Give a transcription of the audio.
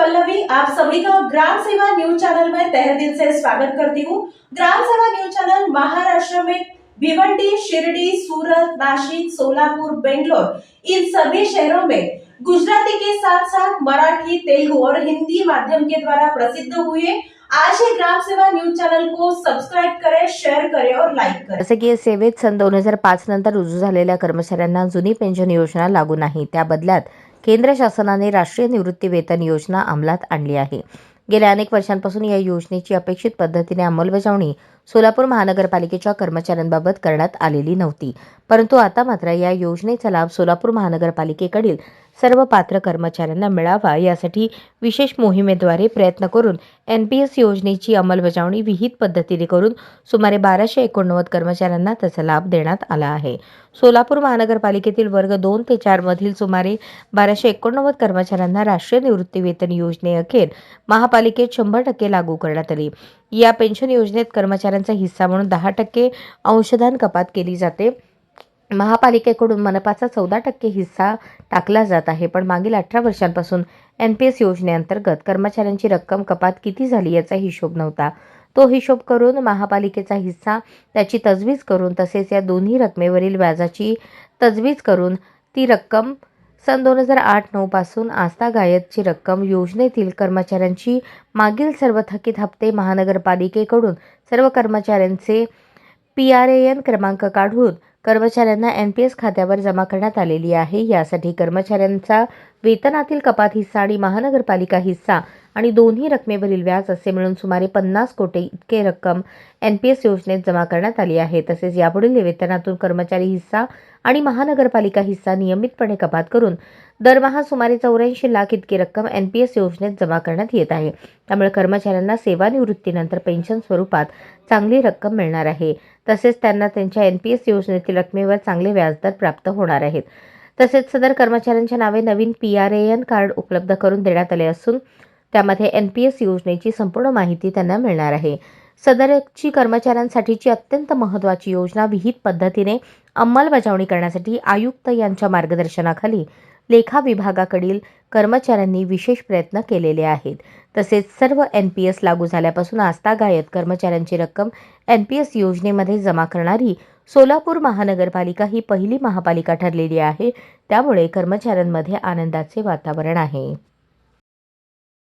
पल्लवी आप सभी का ग्राम सेवा न्यूज चैनल में तहे दिल से स्वागत करती हूँ। ग्राम सेवा न्यूज चैनल महाराष्ट्र में भिवंडी शिरडी सूरत नासिक सोलापुर बेंगलोर इन सभी शहरों में गुजराती के साथ साथ मराठी तेलुगु और हिंदी माध्यम के द्वारा प्रसिद्ध हुए आज ही ग्राम सेवा न्यूज चैनल को सब्सक्राइब करें शेयर करें और लाइक करें। जसे की सेवेत सन दोन हजार पाच नंतर रुजू झालेल्या कर्मचाऱ्यांना जुनी पेन्शन योजना लागू नाही. त्या बदल्यात केंद्र शासनाने राष्ट्रीय निवृत्ती वेतन योजना अंमलात आणली आहे. गेल्या अनेक वर्षांपासून या योजनेची अपेक्षित पद्धतीने अंमलबजावणी सोलापूर महानगरपालिकेच्या कर्मचाऱ्यांबाबत करण्यात आलेली नव्हती. परंतु आता मात्र या योजनेचा लाभ सोलापूर महानगरपालिकेकडील सर्व पात्र कर्मचाऱ्यांना मिळावा यासाठी विशेष मोहिमेद्वारे प्रयत्न करून एन पी एस योजनेची अंमलबजावणी विहित पद्धतीने करून सुमारे बाराशे एकोणनव्वद कर्मचाऱ्यांना त्याचा लाभ देण्यात आला आहे. सोलापूर महानगरपालिकेतील वर्ग दोन ते चार मधील सुमारे बाराशे एकोणनव्वद कर्मचाऱ्यांना राष्ट्रीय निवृत्ती वेतन योजनेअखेर महापालिकेत शंभर टक्के लागू करण्यात आली. या पेन्शन योजनेत कर्मचारी कर्मचाऱ्यांचा हिस्सा म्हणून दहा टक्के अंशदान कपात केली जाते. महापालिकेकडून मनपाचा चौदा टक्के हिस्सा टाकला जात आहे. पण मागील अठरा वर्षांपासून एन पी एस योजनेअंतर्गत कर्मचाऱ्यांची रक्कम कपात किती झाली याचा हिशोब नव्हता. तो हिशोब करून महापालिकेचा हिस्सा त्याची तजवीज करून तसेच या दोन्ही रकमेवरील व्याजाची तजवीज करून ती रक्कम सन दोन हजार आठ नऊ पासून आस्था गायतची रक्कम योजनेतील कर्मचाऱ्यांची मागील सर्व थकीत हप्ते महानगरपालिकेकडून सर्व कर्मचाऱ्यांचे पी आर ए एन क्रमांक काढून कर्मचाऱ्यांना एन पी एस खात्यावर जमा करण्यात आलेली आहे. यासाठी कर्मचाऱ्यांचा वेतनातील कपात हिस्सा आणि महानगरपालिका हिस्सा आणि दोन्ही रकमेवरील व्याज असे मिळून सुमारे पन्नास कोटी इतके रक्कम एन पी एस योजनेत जमा करण्यात आली आहे. तसेच यापुढील वेतनातून कर्मचारी हिस्सा आणि महानगरपालिका हिस्सा नियमितपणे कपात करून दरमहा सुमारे चौऱ्याऐंशी लाख इतकी रक्कम एन पी एस योजनेत जमा करण्यात येत आहे. त्यामुळे कर्मचाऱ्यांना सेवानिवृत्तीनंतर पेन्शन स्वरूपात चांगली रक्कम मिळणार आहे. तसेच त्यांना त्यांच्या एन पी एस योजनेतील रकमेवर चांगले व्याजदर प्राप्त होणार आहेत. तसेच सदर कर्मचाऱ्यांच्या नावे नवीन P R A N card उपलब्ध करून देण्यात आले असून त्यामध्ये एन पी एस योजनेची संपूर्ण माहिती त्यांना मिळणार आहे. सदरची कर्मचाऱ्यांसाठीची अत्यंत महत्त्वाची योजना विहित पद्धतीने अंमलबजावणी करण्यासाठी आयुक्त यांच्या मार्गदर्शनाखाली लेखा विभागाकडील कर्मचाऱ्यांनी विशेष प्रयत्न केलेले आहेत. तसेच सर्व एन पी एस लागू झाल्यापासून आस्थागायत कर्मचाऱ्यांची रक्कम एन पी एस योजनेमध्ये जमा करणारी सोलापूर महानगरपालिका ही पहिली महापालिका ठरलेली आहे. त्यामुळे कर्मचाऱ्यांमध्ये आनंदाचे वातावरण आहे.